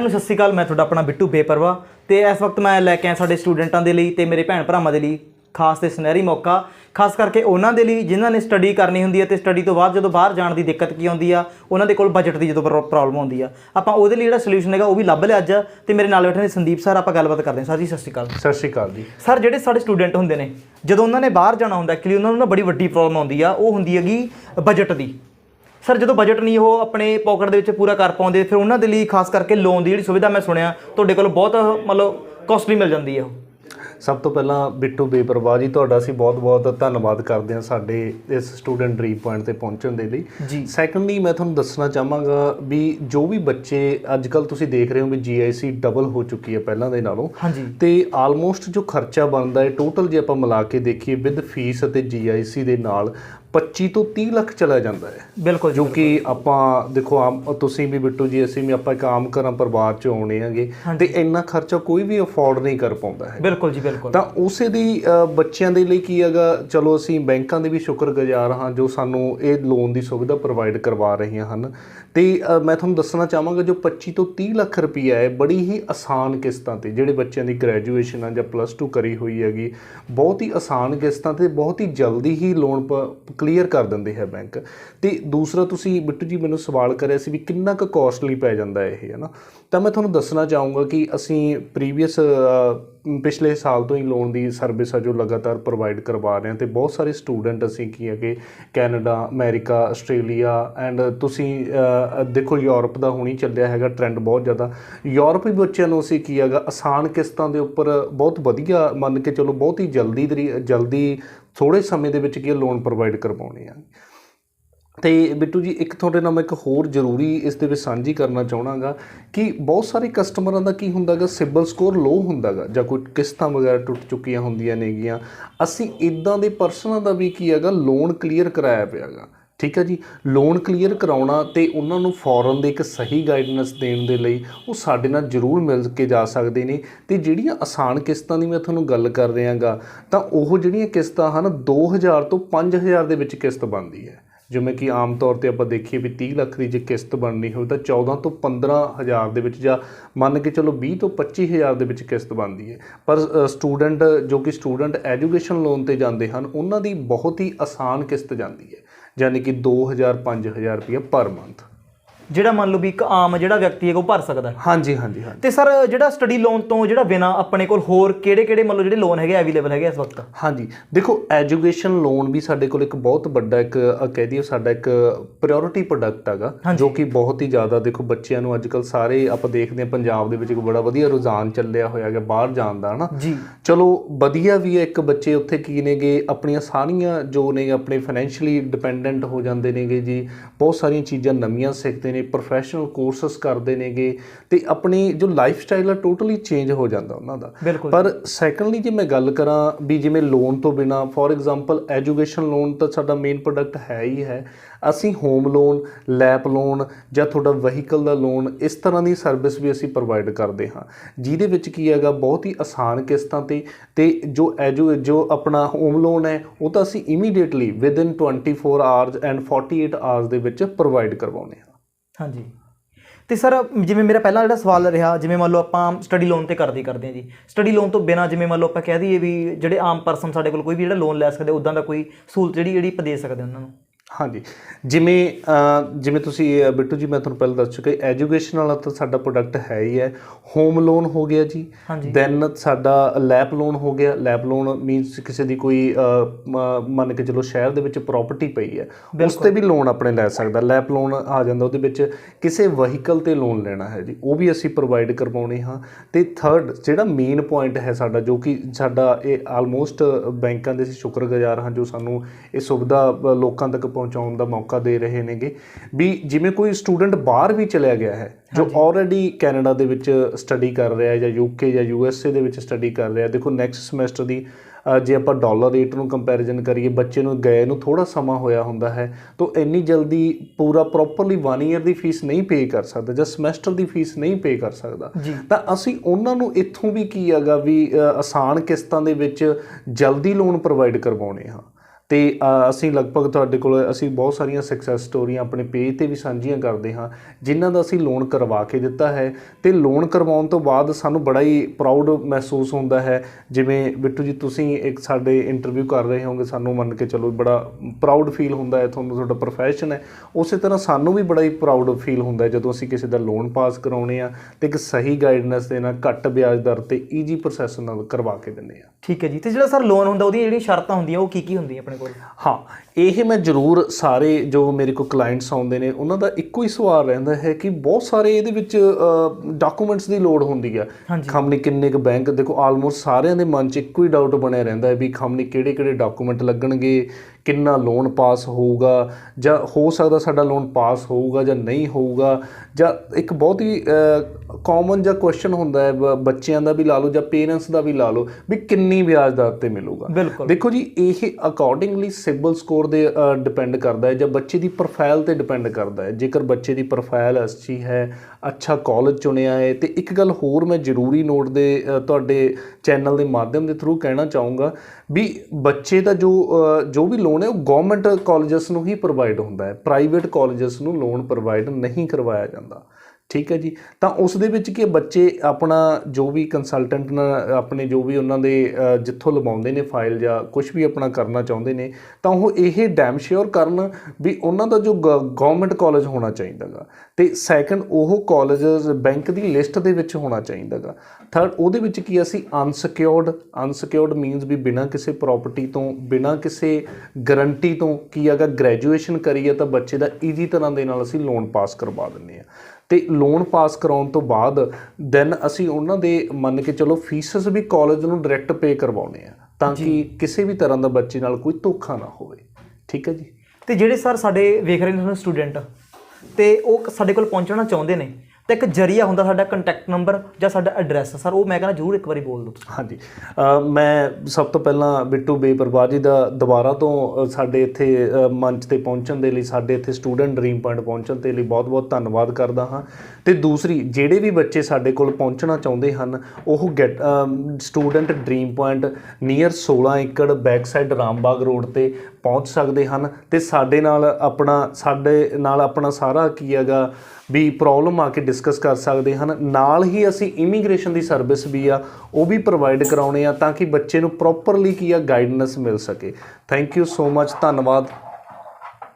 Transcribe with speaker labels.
Speaker 1: ਨੂੰ ਸਤਿ ਸ਼੍ਰੀ ਅਕਾਲ ਮੈਂ ਤੁਹਾਡਾ ਆਪਣਾ ਬਿੱਟੂ ਬੇਪਰਵਾ ਤੇ ਇਸ ਵਕਤ ਮੈਂ ਲੈ ਕੇ ਆਇਆ ਸਾਡੇ ਸਟੂਡੈਂਟਾਂ ਦੇ ਲਈ ਤੇ ਮੇਰੇ ਭੈਣ ਭਰਾਵਾਂ ਦੇ ਲਈ ਖਾਸ ਤੇ ਸੁਨਹਿਰੀ ਮੌਕਾ ਖਾਸ ਕਰਕੇ ਉਹਨਾਂ ਦੇ ਲਈ ਜਿਨ੍ਹਾਂ ਨੇ ਸਟੱਡੀ ਕਰਨੀ ਹੁੰਦੀ ਹੈ ਤੇ ਸਟੱਡੀ ਤੋਂ ਬਾਅਦ ਜਦੋਂ ਬਾਹਰ ਜਾਣ ਦੀ ਦਿੱਕਤ ਕੀ ਆਉਂਦੀ ਆ ਉਹਨਾਂ ਦੇ ਕੋਲ ਬਜਟ ਦੀ ਜਦੋਂ ਪ੍ਰੋਬਲਮ ਆਉਂਦੀ ਆ। ਆਪਾਂ ਉਹਦੇ ਲਈ ਜਿਹੜਾ ਸੋਲੂਸ਼ਨ ਹੈਗਾ ਉਹ ਵੀ ਲੱਭ ਲਿਆ ਅੱਜ ਤੇ ਮੇਰੇ ਨਾਲ ਬੈਠੇ ਨੇ ਸੰਦੀਪ ਸਰ ਆਪਾਂ ਗੱਲਬਾਤ ਕਰਦੇ ਹਾਂ। ਸਰ ਜੀ ਸਤਿ ਸ਼੍ਰੀ ਅਕਾਲ।
Speaker 2: ਸਤਿ ਸ਼੍ਰੀ ਅਕਾਲ ਜੀ।
Speaker 1: ਸਰ ਜਿਹੜੇ ਸਾਡੇ ਸਟੂਡੈਂਟ ਹੁੰਦੇ ਨੇ ਜਦੋਂ ਉਹਨਾਂ ਨੇ ਬਾਹਰ ਜਾਣਾ ਹੁੰਦਾ ਐਕਚੁਅਲੀ ਉਹਨਾਂ ਨੂੰ ਨਾ ਬੜੀ ਵੱਡੀ ਪ੍ਰੋਬਲਮ ਆਉਂਦੀ ਆ ਉਹ ਹੁੰਦੀ ਹੈਗੀ ਬਜਟ ਦੀ। ਸਰ ਜਦੋਂ ਬਜਟ ਨਹੀਂ ਉਹ ਆਪਣੇ ਪਾਕਟ ਦੇ ਵਿੱਚ ਪੂਰਾ ਕਰ ਪਾਉਂਦੇ ਫਿਰ ਉਹਨਾਂ ਦੇ ਲਈ ਖਾਸ ਕਰਕੇ ਲੋਨ ਦੀ ਜਿਹੜੀ ਸੁਵਿਧਾ ਮੈਂ ਸੁਣਿਆ ਤੁਹਾਡੇ ਕੋਲ ਬਹੁਤ ਮਤਲਬ ਕੋਸਟਲੀ ਮਿਲ ਜਾਂਦੀ ਹੈ ਉਹ।
Speaker 2: ਸਭ ਤੋਂ ਪਹਿਲਾਂ ਬਿੱਟੂ ਬੇਪਰਵਾਹ ਜੀ ਤੁਹਾਡਾ ਅਸੀਂ ਬਹੁਤ-ਬਹੁਤ ਧੰਨਵਾਦ ਕਰਦੇ ਹਾਂ ਸਾਡੇ ਇਸ ਸਟੂਡੈਂਟ ਡ੍ਰੀਮ ਪੁਆਇੰਟ ਤੇ ਪਹੁੰਚਣ ਦੇ ਲਈ।
Speaker 1: ਜੀ।
Speaker 2: ਸੈਕੰਡਲੀ ਮੈਂ ਤੁਹਾਨੂੰ ਦੱਸਣਾ ਚਾਹਾਂਗਾ ਵੀ ਜੋ ਵੀ ਬੱਚੇ ਅੱਜਕੱਲ ਤੁਸੀਂ ਦੇਖ ਰਹੇ ਹੋ ਵੀ ਜੀਆਈਸੀ ਡਬਲ ਹੋ ਚੁੱਕੀ ਹੈ ਪਹਿਲਾਂ ਦੇ ਨਾਲੋਂ।
Speaker 1: ਹਾਂਜੀ।
Speaker 2: ਤੇ ਆਲਮੋਸਟ ਜੋ ਖਰਚਾ ਬਣਦਾ ਹੈ ਟੋਟਲ ਜੇ ਆਪਾਂ ਮਿਲਾ ਕੇ ਦੇਖੀਏ ਵਿਦ ਫੀਸ ਅਤੇ ਜੀਆਈਸੀ ਦੇ ਨਾਲ 25 ਤੋਂ 30 ਲੱਖ ਚਲਾ ਜਾਂਦਾ ਹੈ।
Speaker 1: ਬਿਲਕੁਲ ਜੀ
Speaker 2: ਕਿ ਆਪਾਂ ਦੇਖੋ ਆਮ ਤੁਸੀਂ ਵੀ ਬਿੱਟੂ ਜੀ ਅਸੀਂ ਵੀ ਆਪਾਂ ਇੱਕ ਆਮ ਘਰਾਂ ਪਰਿਵਾਰ ਚ ਆਉਣੇ ਆਂਗੇ ਤੇ ਇੰਨਾ ਖਰਚਾ ਕੋਈ ਵੀ ਅਫੋਰਡ ਨਹੀਂ ਕਰ ਪਾਉਂਦਾ ਹੈ
Speaker 1: ਬਿਲਕੁਲ ਜੀ ਬਿਲਕੁਲ।
Speaker 2: ਤਾਂ ਉਸੇ ਦੀ ਬੱਚਿਆਂ ਦੇ ਲਈ ਕੀ ਹੈਗਾ? ਚਲੋ ਅਸੀਂ ਬੈਂਕਾਂ ਦੇ ਵੀ ਸ਼ੁਕਰਗੁਜ਼ਾਰ ਹਾਂ ਜੋ ਸਾਨੂੰ ਇਹ ਲੋਨ ਦੀ ਸੁਵਿਧਾ ਪ੍ਰੋਵਾਈਡ ਕਰਵਾ ਰਹੀਆਂ ਹਨ। ਤੇ ਮੈਂ ਤੁਹਾਨੂੰ ਦੱਸਣਾ ਚਾਹਾਂਗਾ ਜੋ 25 ਤੋਂ 30 ਲੱਖ ਰੁਪਈਆ ਹੈ ਬੜੀ ਹੀ ਆਸਾਨ ਕਿਸ਼ਤਾਂ ਤੇ ਜਿਹੜੇ ਬੱਚਿਆਂ ਦੀ ਗ੍ਰੈਜੂਏਸ਼ਨ ਆ ਜਾਂ ਪਲੱਸ 2 ਕਰੀ ਹੋਈ ਹੈਗੀ ਬਹੁਤ ਹੀ ਆਸਾਨ ਕਿਸ਼ਤਾਂ ਤੇ ਬਹੁਤ ਹੀ ਜਲਦੀ ਹੀ ਲੋਨ ਕਲੀਅਰ ਕਰ ਦਿੰਦੇ ਹੈ ਬੈਂਕ ਤੇ ਦੂਸਰਾ ਤੁਸੀਂ ਬਿੱਟੂ ਜੀ ਮੈਨੂੰ ਸਵਾਲ ਕਰਿਆ ਸੀ ਵੀ ਕਿੰਨਾ ਕੁ ਕੋਸਟਲੀ ਪੈ ਜਾਂਦਾ ਹੈ ਇਹ, ਹੈ ਨਾ? ਤਾਂ ਮੈਂ ਤੁਹਾਨੂੰ ਦੱਸਣਾ ਚਾਹੂੰਗਾ ਕਿ ਅਸੀਂ ਪ੍ਰੀਵੀਅਸ ਪਿਛਲੇ ਸਾਲ ਤੋਂ ਹੀ ਲੋਨ ਦੀ ਸਰਵਿਸ ਆ ਜੋ ਲਗਾਤਾਰ ਪ੍ਰੋਵਾਈਡ ਕਰਵਾ ਰਹੇ ਹਾਂ ਤੇ ਬਹੁਤ ਸਾਰੇ ਸਟੂਡੈਂਟ ਅਸੀਂ ਕੀ ਹੈ ਕਿ ਕੈਨੇਡਾ, ਅਮਰੀਕਾ, ਆਸਟ੍ਰੇਲੀਆ ਐਂਡ ਤੁਸੀਂ ਦੇਖੋ ਯੂਰਪ ਦਾ ਹੁਣੀ ਚੱਲਿਆ ਹੈਗਾ ਟ੍ਰੈਂਡ ਬਹੁਤ ਜ਼ਿਆਦਾ। ਯੂਰਪੀ ਬੱਚਿਆਂ ਨੂੰ ਅਸੀਂ ਕੀ ਹੈਗਾ, ਆਸਾਨ ਕਿਸ਼ਤਾਂ ਦੇ ਉੱਪਰ ਬਹੁਤ ਵਧੀਆ ਮੰਨ ਕੇ ਚਲੋ ਬਹੁਤ ਹੀ ਜਲਦੀ ਤਰੀ- ਜਲਦੀ ਥੋੜੇ ਸਮੇਂ ਦੇ ਵਿੱਚ ਕੀ ਲੋਨ ਪ੍ਰੋਵਾਈਡ ਕਰਵਾਉਣੇ ਆ। ਤੇ ਬਿੱਟੂ ਜੀ, ਇੱਕ ਤੁਹਾਡੇ ਨਾਲ ਮੈਂ ਇੱਕ ਹੋਰ ਜ਼ਰੂਰੀ ਇਸ ਦੇ ਵਿੱਚ ਸਾਂਝੀ ਕਰਨਾ ਚਾਹਣਾਗਾ ਕਿ ਬਹੁਤ ਸਾਰੇ ਕਸਟਮਰਾਂ ਦਾ ਕੀ ਹੁੰਦਾਗਾ, ਸਿਬਲ ਸਕੋਰ ਲੋ ਹੁੰਦਾਗਾ, ਜਾਂ ਕੋਈ ਕਿਸ਼ਤਾਂ ਵਗੈਰਾ ਟੁੱਟ ਚੁੱਕੀਆਂ ਹੁੰਦੀਆਂ ਨੇਗੀਆਂ। ਅਸੀਂ ਇਦਾਂ ਦੇ ਪਰਸਨਾਂ ਦਾ ਵੀ ਕੀ ਹੈਗਾ ਲੋਨ ਕਲੀਅਰ ਕਰਾਇਆ ਪਿਆਗਾ। ਠੀਕ ਹੈ ਜੀ ਲੋਨ ਕਲੀਅਰ ਕਰਾਉਣਾ ਤੇ ਉਹਨਾਂ ਨੂੰ ਫੌਰਨ ਦੇ ਇੱਕ ਸਹੀ ਗਾਈਡੈਂਸ ਦੇਣ ਦੇ ਲਈ ਉਹ ਸਾਡੇ ਨਾਲ ਜ਼ਰੂਰ ਮਿਲ ਕੇ ਜਾ ਸਕਦੇ ਨੇ। ਤੇ ਜਿਹੜੀਆਂ ਆਸਾਨ ਕਿਸ਼ਤਾਂ ਦੀ ਮੈਂ ਤੁਹਾਨੂੰ ਗੱਲ ਕਰ ਰਿਹਾਗਾ, ਤਾਂ ਉਹ ਜਿਹੜੀਆਂ ਕਿਸ਼ਤਾਂ ਹਨ 2000 ਤੋਂ 5000 ਦੇ ਵਿੱਚ ਕਿਸ਼ਤ ਬਣਦੀ ਹੈ। ਜਿਵੇਂ ਕਿ ਆਮ ਤੌਰ ਤੇ ਆਪਾਂ ਦੇਖੀਏ ਵੀ 30 ਲੱਖ ਦੀ ਜੇ ਕਿਸ਼ਤ ਬਣਨੀ ਹੋਵੇ, ਤਾਂ 14 ਤੋਂ 15000 ਦੇ ਵਿੱਚ ਜਾਂ ਮੰਨ ਕੇ ਚਲੋ 20 ਤੋਂ 25000 ਦੇ ਵਿੱਚ ਕਿਸ਼ਤ ਬਣਦੀ ਹੈ। ਪਰ ਸਟੂਡੈਂਟ ਜੋ ਕਿ ਸਟੂਡੈਂਟ ਐਜੂਕੇਸ਼ਨ ਲੋਨ ਤੇ ਜਾਂਦੇ ਹਨ, ਉਹਨਾਂ ਦੀ ਬਹੁਤ ਹੀ ਆਸਾਨ ਕਿਸ਼ਤ ਜਾਂਦੀ ਹੈ। ਯਾਨੀ ਕਿ ਦੋ ਹਜ਼ਾਰ ਪੰਜ ਹਜ਼ਾਰ ਰੁਪਈਆ ਪਰ ਮੰਥ
Speaker 1: ਜਿਹੜਾ ਮੰਨ ਲਓ ਵੀ ਇੱਕ ਆਮ ਜਿਹੜਾ ਵਿਅਕਤੀ ਹੈਗਾ ਉਹ ਭਰ ਸਕਦਾ ਹੈ।
Speaker 2: ਹਾਂਜੀ ਹਾਂਜੀ ਹਾਂਜੀ।
Speaker 1: ਤੇ ਸਰ ਜਿਹੜਾ ਸਟੱਡੀ ਲੋਨ ਤੋਂ ਜਿਹੜਾ ਬਿਨਾ ਆਪਣੇ ਕੋਲ ਹੋਰ ਕਿਹੜੇ ਕਿਹੜੇ ਮੰਨ ਲਓ ਜਿਹੜੇ ਲੋਨ ਹੈਗੇ ਅਵੇਲੇਬਲ ਹੈਗੇ ਇਸ ਵਕਤ?
Speaker 2: ਹਾਂਜੀ। ਦੇਖੋ ਐਜੂਕੇਸ਼ਨ ਲੋਨ ਵੀ ਸਾਡੇ ਕੋਲ ਇੱਕ ਬਹੁਤ ਵੱਡਾ ਇੱਕ ਅ, ਕਹਿ ਦਈਏ ਸਾਡਾ ਇੱਕ ਪ੍ਰਾਇੋਰਟੀ ਪ੍ਰੋਡਕਟ ਹੈਗਾ ਜੋ ਕਿ ਬਹੁਤ ਹੀ ਜ਼ਿਆਦਾ ਦੇਖੋ ਬੱਚਿਆਂ ਨੂੰ ਅੱਜਕੱਲ ਸਾਰੇ ਆਪਾਂ ਦੇਖਦੇ ਹਾਂ ਪੰਜਾਬ ਦੇ ਵਿੱਚ ਇੱਕ ਬੜਾ ਵਧੀਆ ਰੁਝਾਨ ਚੱਲਿਆ ਹੋਇਆ ਹੈਗਾ ਬਾਹਰ ਜਾਣ ਦਾ ਹਨਾ?
Speaker 1: ਜੀ।
Speaker 2: ਚਲੋ ਵਧੀਆ ਵੀ ਹੈ ਇੱਕ ਬੱਚੇ ਉੱਥੇ ਕੀ ਨੇਗੇ ਆਪਣੀਆਂ ਸਾਰੀਆਂ ਜੋ ਨੇ ਆਪਣੇ ਫਾਈਨੈਂਸ਼ੀਅਲੀ ਡਿਪੈਂਡੈਂਟ ਹੋ ਜਾਂਦੇ ਨੇਗੇ ਜੀ ਬਹੁਤ ਸਾਰੀਆਂ ਚੀਜ਼ਾਂ ਨਵੀਆਂ ਸਿੱਖਦੇ ਨੇ ਪ੍ਰੋਫੈਸ਼ਨਲ ਕੋਰਸਸ ਕਰਦੇ ਨੇਗੇ ਤੇ ਆਪਣੀ ਜੋ ਲਾਈਫ ਸਟਾਈਲ ਆ ਟੋਟਲੀ ਚੇਂਜ ਹੋ ਜਾਂਦਾ ਉਹਨਾਂ ਦਾ। ਪਰ ਸੈਕੰਡਲੀ ਜੇ ਮੈਂ ਗੱਲ ਕਰਾਂ ਵੀ ਜਿਵੇਂ ਲੋਨ ਤੋਂ ਬਿਨਾ ਫੋਰ ਐਗਜ਼ਾਮਪਲ ਐਜੂਕੇਸ਼ਨ ਲੋਨ ਤਾਂ ਸਾਡਾ ਮੇਨ ਪ੍ਰੋਡਕਟ ਹੈ ਹੀ ਹੈ। ਅਸੀਂ ਹੋਮ ਲੋਨ ਲੈਪ ਲੋਨ ਜਾਂ ਤੁਹਾਡਾ ਵਹੀਕਲ ਦਾ ਲੋਨ ਇਸ ਤਰ੍ਹਾਂ ਦੀ ਸਰਵਿਸ ਵੀ ਅਸੀਂ ਪ੍ਰੋਵਾਈਡ ਕਰਦੇ ਹਾਂ। ਜਿਹਦੇ ਵਿੱਚ ਕੀ ਹੈਗਾ ਬਹੁਤ ਹੀ ਆਸਾਨ ਕਿਸ਼ਤਾਂ ਤੇ ਤੇ ਜੋ ਐਜੂ ਜੋ ਆਪਣਾ ਹੋਮ ਲੋਨ ਹੈ ਉਹ ਤਾਂ ਅਸੀਂ immediately within 24 hours and 48 hours ਦੇ ਵਿੱਚ ਪ੍ਰੋਵਾਈਡ ਕਰਵਾਉਂਦੇ ਹਾਂ।
Speaker 1: ਹਾਂਜੀ। ਤੇ ਸਰ, ਜਿਵੇਂ ਮੇਰਾ ਪਹਿਲਾ ਜਿਹੜਾ ਸਵਾਲ ਰਿਹਾ, ਜਿਵੇਂ ਮੰਨ ਲਓ ਆਪਾਂ ਸਟੱਡੀ ਲੋਨ ਤੇ ਕਰਦੇ ਕਰਦੇ ਹਾਂ ਜੀ। ਸਟੱਡੀ ਲੋਨ ਤੋਂ ਬਿਨਾ ਜਿਵੇਂ ਮੰਨ ਲਓ ਆਪਾਂ ਕਹਿ ਦਈਏ ਵੀ ਜਿਹੜੇ ਆਮ ਪਰਸਨ ਸਾਡੇ ਕੋਲ ਕੋਈ ਵੀ ਜਿਹੜਾ ਲੋਨ ਲੈ ਸਕਦੇ ਉਦਾਂ ਦਾ ਕੋਈ ਸਹੂਲਤ ਜਿਹੜੀ ਜਿਹੜੀ ਆਪਾਂ ਦੇ ਸਕਦੇ ਉਹਨਾਂ ਨੂੰ।
Speaker 2: ਹਾਂਜੀ। ਜਿਵੇਂ ਜਿਵੇਂ ਤੁਸੀਂ ਬਿੱਟੂ ਜੀ ਮੈਂ ਤੁਹਾਨੂੰ ਪਹਿਲਾਂ ਦੱਸ ਚੁੱਕਾ ਐਜੂਕੇਸ਼ਨ ਵਾਲਾ ਤਾਂ ਸਾਡਾ ਪ੍ਰੋਡਕਟ ਹੈ ਹੀ ਹੈ। ਹੋਮ ਲੋਨ ਹੋ ਗਿਆ ਜੀ। ਦੈਨ ਸਾਡਾ ਲੈਪ ਲੋਨ ਹੋ ਗਿਆ। ਲੈਪ ਲੋਨ ਮੀਨਸ ਕਿਸੇ ਦੀ ਕੋਈ ਮੰਨ ਕੇ ਚਲੋ ਸ਼ਹਿਰ ਦੇ ਵਿੱਚ ਪ੍ਰਾਪਰਟੀ ਪਈ ਹੈ। ਉਸ ਤੇ ਵੀ ਲੋਨ ਆਪਣੇ ਲੈ ਸਕਦਾ। ਲੈਪ ਲੋਨ ਆ ਜਾਂਦਾ ਉਹਦੇ ਵਿੱਚ ਕਿਸੇ ਵਹੀਕਲ ਤੇ ਲੋਨ ਲੈਣਾ ਹੈ ਜੀ। ਉਹ ਵੀ ਅਸੀਂ ਪ੍ਰੋਵਾਈਡ ਕਰਵਾਉਣੇ ਹਾਂ। ਤੇ ਥਰਡ ਜਿਹੜਾ ਮੇਨ ਪੁਆਇੰਟ ਹੈ ਸਾਡਾ ਜੋ ਕਿ ਸਾਡਾ ਇਹ ਆਲਮੋਸਟ ਬੈਂਕਾਂ ਦੇ ਅਸੀਂ ਸ਼ੁਕਰਗੁਜ਼ਾਰ ਹਾਂ ਜੋ ਸਾਨੂੰ ਇਹ ਸੁਵਿਧਾ ਲੋਕਾਂ ਤੱਕ ਪਹੁੰਚਾਉਣ ਦਾ ਮੌਕਾ ਦੇ ਰਹੇ ਨੇਗੇ। ਵੀ ਜਿਵੇਂ ਕੋਈ ਸਟੂਡੈਂਟ ਬਾਹਰ ਵੀ ਚਲਿਆ ਗਿਆ ਹੈ ਜੋ ਆਲਰੇਡੀ ਕੈਨੇਡਾ ਦੇ ਵਿੱਚ ਸਟੱਡੀ ਕਰ ਰਿਹਾ ਹੈ ਜਾਂ ਯੂਕੇ ਜਾਂ ਯੂਐਸਏ ਦੇ ਵਿੱਚ ਸਟੱਡੀ ਕਰ ਰਿਹਾ ਦੇਖੋ ਨੈਕਸਟ ਸਮੈਸਟਰ ਦੀ ਜੇ ਆਪਾਂ ਡਾਲਰ ਰੇਟ ਨੂੰ ਕੰਪੈਰੀਜ਼ਨ ਕਰੀਏ ਬੱਚੇ ਨੂੰ ਗਏ ਨੂੰ ਥੋੜਾ ਸਮਾਂ ਹੋਇਆ ਹੁੰਦਾ ਹੈ ਤਾਂ ਇੰਨੀ ਜਲਦੀ ਪੂਰਾ ਪ੍ਰੋਪਰਲੀ 1 ਇਅਰ ਦੀ ਫੀਸ ਨਹੀਂ ਪੇ ਕਰ ਸਕਦਾ ਜਾਂ ਸਮੈਸਟਰ ਦੀ ਫੀਸ ਨਹੀਂ ਪੇ ਕਰ ਸਕਦਾ। ਤਾਂ ਅਸੀਂ ਉਹਨਾਂ ਨੂੰ ਇੱਥੋਂ ਵੀ ਕੀ ਹੈਗਾ ਵੀ ਆਸਾਨ ਕਿਸ਼ਤਾਂ ਦੇ ਵਿੱਚ ਜਲਦੀ ਲੋਨ ਪ੍ਰੋਵਾਈਡ ਕਰਵਾਉਣੇ ਹਾਂ। ਤੇ ਅਸੀਂ ਲਗਭਗ ਤੁਹਾਡੇ ਕੋਲ, ਅਸੀਂ ਬਹੁਤ ਸਾਰੀਆਂ ਸਕਸੈਸ ਸਟੋਰੀਆਂ ਆਪਣੇ ਪੇਜ ਤੇ ਵੀ ਸਾਂਝੀਆਂ ਕਰਦੇ ਹਾਂ, ਜਿਨ੍ਹਾਂ ਦਾ ਅਸੀਂ ਲੋਨ ਕਰਵਾ ਕੇ ਦਿੱਤਾ ਹੈ। ਤੇ ਲੋਨ ਕਰਵਾਉਣ ਤੋਂ ਬਾਅਦ ਸਾਨੂੰ ਬੜਾ ਹੀ ਪ੍ਰਾਊਡ ਮਹਿਸੂਸ ਹੁੰਦਾ ਹੈ। ਜਿਵੇਂ, ਬਿੱਟੂ ਜੀ, ਤੁਸੀਂ ਇੱਕ ਸਾਡੇ ਇੰਟਰਵਿਊ ਕਰ ਰਹੇ ਹੋਗੇ ਸਾਨੂੰ ਮੰਨ ਕੇ ਚਲੋ ਬੜਾ ਪ੍ਰਾਊਡ ਫੀਲ ਹੁੰਦਾ ਹੈ, ਤੁਹਾਨੂੰ ਤੁਹਾਡਾ ਪ੍ਰੋਫੈਸ਼ਨ ਹੈ। ਉਸੇ ਤਰ੍ਹਾਂ ਸਾਨੂੰ ਵੀ ਬੜਾ ਹੀ ਪ੍ਰਾਊਡ ਫੀਲ ਹੁੰਦਾ ਹੈ, ਜਦੋਂ ਅਸੀਂ ਕਿਸੇ ਦਾ ਲੋਨ ਪਾਸ ਕਰਾਉਣੇ ਆ ਤੇ ਇੱਕ ਸਹੀ ਗਾਈਡਨੈਂਸ ਦੇ ਨਾਲ ਘੱਟ ਵਿਆਜ ਦਰ ਤੇ ਈਜੀ ਪ੍ਰੋਸੈਸ ਨਾਲ ਕਰਵਾ ਕੇ ਦਿੰਦੇ ਆ।
Speaker 1: ਠੀਕ ਹੈ ਜੀ। ਤੇ ਜਿਹੜਾ ਸਰ ਲੋਨ ਹੁੰਦਾ ਉਹਦੀਆਂ ਜਿਹੜੀਆਂ ਸ਼ਰਤਾਂ ਹੁੰਦੀਆਂ ਉਹ ਕੀ ਕੀ ਹੁੰਦੀਆਂ ਆਪਣੇ ਕੋਲ?
Speaker 2: ਹਾਂ ਇਹ ਮੈਂ ਜ਼ਰੂਰ ਸਾਰੇ ਜੋ ਮੇਰੇ ਕੋਲ ਕਲਾਇੰਟਸ ਆਉਂਦੇ ਨੇ ਉਹਨਾਂ ਦਾ ਇੱਕੋ ਹੀ ਸਵਾਲ ਰਹਿੰਦਾ ਹੈ ਕਿ ਬਹੁਤ ਸਾਰੇ ਇਹਦੇ ਵਿੱਚ ਡਾਕੂਮੈਂਟਸ ਦੀ ਲੋੜ ਹੁੰਦੀ ਆ। ਖਮਨੀ ਕਿੰਨੇ ਕੁ ਬੈਂਕ ਦੇਖੋ ਆਲਮੋਸਟ ਸਾਰਿਆਂ ਦੇ ਮਨ 'ਚ ਇੱਕੋ ਹੀ ਡਾਊਟ ਬਣਿਆ ਰਹਿੰਦਾ ਹੈ ਵੀ ਖਮਨੀ ਕਿਹੜੇ ਕਿਹੜੇ ਡਾਕੂਮੈਂਟ ਲੱਗਣਗੇ ਕਿੰਨਾ ਲੋਨ ਪਾਸ ਹੋਊਗਾ ਜਾਂ ਹੋ ਸਕਦਾ ਸਾਡਾ ਲੋਨ ਪਾਸ ਹੋਊਗਾ ਜਾਂ ਨਹੀਂ ਹੋਊਗਾ ਜਾਂ ਇੱਕ ਬਹੁਤ ਹੀ ਕਾਮਨ ਜਿਹਾ ਕੁਐਸਚਨ ਹੁੰਦਾ ਹੈ ਬੱਚਿਆਂ ਦਾ ਵੀ ਲਾ ਲਓ ਜਾਂ ਪੇਰੈਂਟਸ ਦਾ ਵੀ ਲਾ ਲਓ ਵੀ ਕਿੰਨੀ ਵਿਆਜ ਦਰ ਤੇ ਮਿਲੂਗਾ। ਦੇਖੋ ਜੀ ਇਹ ਅਕੋਰਡਿੰਗਲੀ ਸਿਬਲ ਸਕੋਰ ਦੇ ਡਿਪੈਂਡ ਕਰਦਾ ਹੈ ਜਾਂ ਬੱਚੇ ਦੀ ਪ੍ਰੋਫਾਈਲ ਤੇ ਡਿਪੈਂਡ ਕਰਦਾ ਹੈ। ਜੇਕਰ ਬੱਚੇ ਦੀ ਪ੍ਰੋਫਾਈਲ ਅੱਛੀ ਹੈ ਅੱਛਾ ਕਾਲਜ ਚੁਣਿਆ ਹੈ ਤੇ ਇੱਕ ਗੱਲ ਹੋਰ ਮੈਂ ਜ਼ਰੂਰੀ ਨੋਟ ਦੇ ਤੁਹਾਡੇ ਚੈਨਲ ਦੇ ਮਾਧਿਅਮ ਦੇ ਥਰੂ ਕਹਿਣਾ ਚਾਹੂੰਗਾ ਵੀ ਬੱਚੇ ਦਾ ਜੋ ਜੋ ਵੀ ਲੋਨ ਹੈ, ਉਹ ਗਵਰਨਮੈਂਟ ਕਾਲਜਸ ਨੂੰ ਹੀ ਪ੍ਰੋਵਾਈਡ ਹੁੰਦਾ ਹੈ। ਪ੍ਰਾਈਵੇਟ ਕਾਲਜਸ ਨੂੰ ਲੋਨ ਪ੍ਰੋਵਾਈਡ ਨਹੀਂ ਕਰਵਾਇਆ ਜਾਂਦਾ। ਠੀਕ ਹੈ ਜੀ। ਤਾਂ ਉਸ ਦੇ ਵਿੱਚ ਕੀ ਬੱਚੇ ਆਪਣਾ ਜੋ ਵੀ ਕੰਸਲਟੈਂਟ ਨਾਲ ਆਪਣੇ ਜੋ ਵੀ ਉਹਨਾਂ ਦੇ ਜਿੱਥੋਂ ਲਵਾਉਂਦੇ ਨੇ ਫਾਈਲ ਜਾਂ ਕੁਝ ਵੀ ਆਪਣਾ ਕਰਨਾ ਚਾਹੁੰਦੇ ਨੇ, ਤਾਂ ਉਹ ਇਹ ਡੈਮ ਸ਼ੋਰ ਕਰਨ ਵੀ ਉਹਨਾਂ ਦਾ ਜੋ ਗਵਰਨਮੈਂਟ ਕਾਲਜ ਹੋਣਾ ਚਾਹੀਦਾਗਾ। ਤੇ ਸੈਕੰਡ ਉਹ ਕਾਲਜਸ ਬੈਂਕ ਦੀ ਲਿਸਟ ਦੇ ਵਿੱਚ ਹੋਣਾ ਚਾਹੀਦਾਗਾ। ਥਰਡ ਉਹਦੇ ਵਿੱਚ ਕੀ ਅਸੀਂ ਅਨਸਕਿਉਰਡ ਅਨਸਕਿਉਰਡ ਮੀਨਸ ਵੀ ਬਿਨਾਂ ਕਿਸੇ ਪ੍ਰਾਪਰਟੀ ਤੋਂ, ਬਿਨਾਂ ਕਿਸੇ ਗਾਰੰਟੀ ਤੋਂ ਕੀ ਅਗਰ ਗ੍ਰੈਜੂਏਸ਼ਨ ਕਰੀਏ ਤਾਂ ਬੱਚੇ ਦਾ ਈਜ਼ੀ ਤਰ੍ਹਾਂ ਦੇ ਨਾਲ ਅਸੀਂ ਲੋਨ ਪਾਸ ਕਰਵਾ ਦਿੰਦੇ ਆ। ਤੇ ਲੋਨ ਪਾਸ ਕਰਾਉਣ ਤੋਂ ਬਾਅਦ ਦੈਨ ਅਸੀਂ ਉਹਨਾਂ ਦੇ ਮੰਨ ਕੇ ਚਲੋ ਫੀਸਸ ਵੀ ਕਾਲਜ ਨੂੰ ਡਾਇਰੈਕਟ ਪੇ ਕਰਵਾਉਣੇ ਆ ਤਾਂ ਕਿ ਕਿਸੇ ਵੀ ਤਰ੍ਹਾਂ ਦਾ ਬੱਚੇ ਨਾਲ ਕੋਈ ਧੋਖਾ ਨਾ ਹੋਵੇ। ਠੀਕ ਹੈ ਜੀ?
Speaker 1: ਤੇ ਜਿਹੜੇ ਸਰ ਸਾਡੇ ਵੇਖ ਰਹੇ ਨੇ ਸਟੂਡੈਂਟ ਤੇ ਉਹ ਸਾਡੇ ਕੋਲ ਪਹੁੰਚਣਾ ਚਾਹੁੰਦੇ ਨੇ ਤੇ ਇੱਕ ਜਰੀਆ ਹੁੰਦਾ ਸਾਡਾ ਕੰਟੈਕਟ ਨੰਬਰ ਜਾਂ ਸਾਡਾ ਐਡਰੈਸ ਸਰ, ਉਹ ਮੈਂ ਕਹਿੰਦਾ ਜ਼ਰੂਰ ਇੱਕ ਵਾਰੀ ਬੋਲ ਦਿਓ।
Speaker 2: ਹਾਂਜੀ। ਮੈਂ ਸਭ ਤੋਂ ਪਹਿਲਾਂ ਬਿੱਟੂ ਬੇਪਰਵਾਹ ਜੀ ਦਾ ਦੁਬਾਰਾ ਤੋਂ ਸਾਡੇ ਇੱਥੇ ਮੰਚ ਤੇ ਪਹੁੰਚਣ ਦੇ ਲਈ, ਸਾਡੇ ਇੱਥੇ ਸਟੂਡੈਂਟ ਡ੍ਰੀਮ ਪੁਆਇੰਟ ਪਹੁੰਚਣ ਦੇ ਲਈ ਬਹੁਤ-ਬਹੁਤ ਧੰਨਵਾਦ ਕਰਦਾ ਹਾਂ। ਤੇ ਦੂਸਰੀ, ਜਿਹੜੇ ਵੀ ਬੱਚੇ ਸਾਡੇ ਕੋਲ ਪਹੁੰਚਣਾ ਚਾਹੁੰਦੇ ਹਨ, ਉਹ get student dream point near 16 ਏਕੜ ਬੈਕ ਸਾਈਡ ਰਾਮਬਾਗ ਰੋਡ ਤੇ ਪਹੁੰਚ ਸਕਦੇ ਹਨ ਤੇ ਸਾਡੇ ਨਾਲ ਆਪਣਾ, ਸਾਡੇ ਨਾਲ ਆਪਣਾ ਸਾਰਾ ਕੀ ਹੈਗਾ ਵੀ ਪ੍ਰੋਬਲਮ ਆ ਕੇ ਡਿਸਕਸ ਕਰ ਸਕਦੇ ਹਨ। ਨਾਲ ਹੀ ਅਸੀਂ ਇਮੀਗ੍ਰੇਸ਼ਨ ਦੀ ਸਰਵਿਸ ਵੀ ਆ, ਉਹ ਵੀ ਪ੍ਰੋਵਾਈਡ ਕਰਾਉਣੇ ਆ ਤਾਂ ਕਿ ਬੱਚੇ ਨੂੰ ਪ੍ਰੋਪਰਲੀ ਕੀ ਆ ਗਾਈਡਨੈਸ ਮਿਲ ਸਕੇ। ਥੈਂਕ ਯੂ ਸੋ ਮਚ ਧੰਨਵਾਦ।